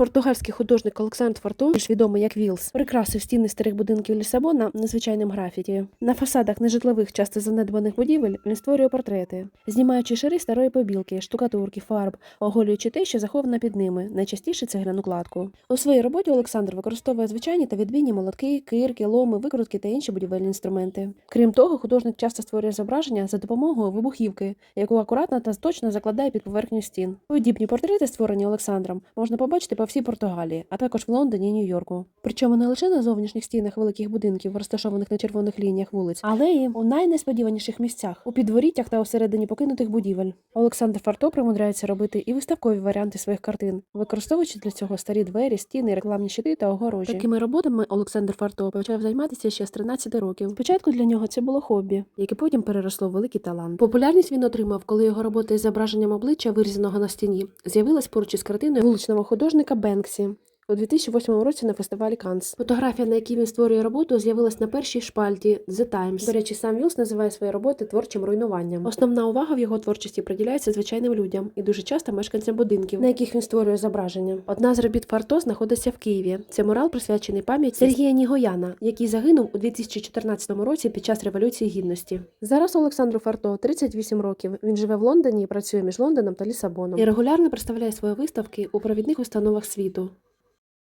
Португальський художник Олександр Фарту, більш відомий як Вілс, прикрасив стіни старих будинків Лісабона незвичайним графіті. На фасадах нежитлових, часто занедбаних будівель він створює портрети, знімаючи шари старої побілки, штукатурки, фарб, оголюючи те, що заховано під ними, найчастіше цегляну кладку. У своїй роботі Олександр використовує звичайні та відмінні молотки, кирки, ломи, викрутки та інші будівельні інструменти. Крім того, художник часто створює зображення за допомогою вибухівки, яку акуратно та точно закладає під поверхню стін. Подібні портрети, створені Олександром, можна побачити по всій Португалії, а також в Лондоні і Нью-Йорку. Причому не лише на зовнішніх стінах великих будинків, розташованих на червоних лініях вулиць, але й у найнесподіваніших місцях у підворіттях та усередині покинутих будівель. Олександр Фарто примудряється робити і виставкові варіанти своїх картин, використовуючи для цього старі двері, стіни, рекламні щити та огорожі. Такими роботами Олександр Фарто почав займатися ще з 13 років. Спочатку для нього це було хобі, яке потім переросло в великий талант. Популярність він отримав, коли його робота із зображенням обличчя, вирізаного на стіні, з'явилась поруч із картиною вуличного художника Бенксі. У 2008 році на фестивалі Канс. Фотографія, на якій він створює роботу, з'явилась на першій шпальті The Times. До речі, сам Вілс називає свої роботи творчим руйнуванням. Основна увага в його творчості приділяється звичайним людям і дуже часто мешканцям будинків, на яких він створює зображення. Одна з робіт Фарто знаходиться в Києві. Це мурал присвячений пам'яті Сергія Нігояна, який загинув у 2014 році під час революції гідності. Зараз Олександру Фарто 38 років. Він живе в Лондоні і працює між Лондоном та Лісабоном. І регулярно представляє свої виставки у провідних установах світу.